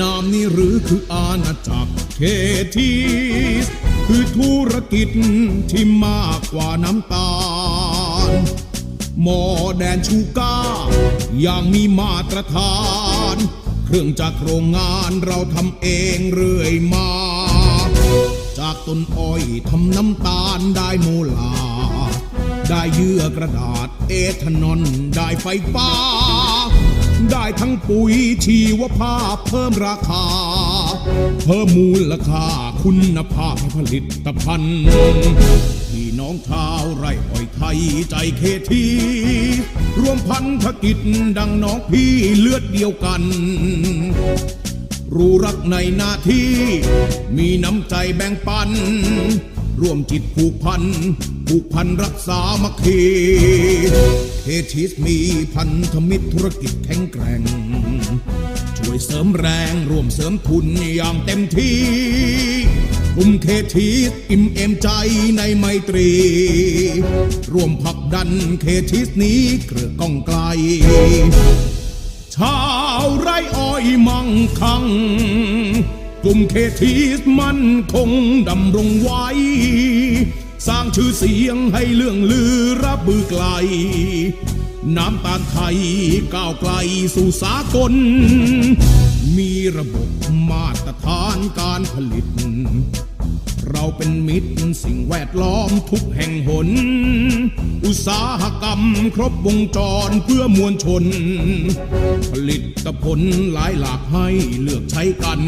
น้ำนี่หรือคืออาณาจักรเคทีสคือธุรกิจที่มากกว่าน้ำตาลหมอแดนชูก้าอย่างมีมาตรฐาน เครื่องจากรโรงงานเราทำเองเรื่อยมา จากต้นอ้อยทำน้ำตาลได้โมลา ได้เยื่อกระดาษเอทานอลได้ไฟฟ้า ได้ทั้งปุ๋ยชีวภาพเพิ่มราคา เพิ่มมูลค่าคุณภาพผลิตภัณฑ์พี่น้องชาวไร่อ้อยไทยใจเคทีรวมพันธกิจดังน้องพี่เลือดเดียวกัน รู้รักในหน้าที่ มีน้ำใจแบ่งปัน ร่วมจิตผูกพัน ผูกพันรักษามัคคีเคทิสมีพันธมิตรธุรกิจแข็งแกร่ง ช่วยเสริมแรงร่วมเสริมทุนอย่างเต็มที่กลุ่มเคทีสอิ่มเอมใจในไมตรี ร่วมผลักดันเคทีสนี้เกลือก้องไกล ชาวไร่อ้อยมั่งคั่งกลุ่มเคทีสมั่นคงดำรงไว้สร้าง ชื่อเสียงให้เรื่องลือรับบือไกล น้ำตาลไทยก้าวไกลสู่สากล มีระบบมาตรฐานการผลิต เราเป็นมิตรสิ่งแวดล้อมทุกแห่งหน อุตสาหกรรมครบวงจรเพื่อมวลชน ผลิตผลหลายหลากให้เลือกใช้กัน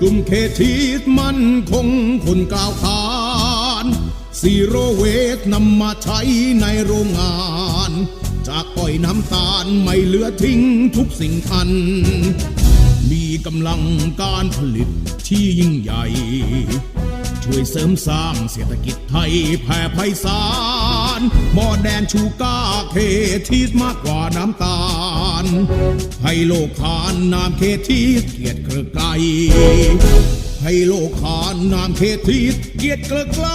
กลุ่มเคทีสมั่นคงคนกล่าวขานซีโรเวทนำมาใช้ในโรงงาน จากอ้อยน้ำตาลไม่เหลือทิ้งทุกสิ่งอัน มีกำลังการผลิตที่ยิ่งใหญ่ ช่วยเสริมสร้างเศรษฐกิจไทยแผ่ไพศาล หมอแดนชูก้าเคทีสมากกว่าน้ำตาล ให้โลกขานนามเคทีสเกียรติเกลือไกลให้โลกขานนามเคทีสเกียรติเกลือไกล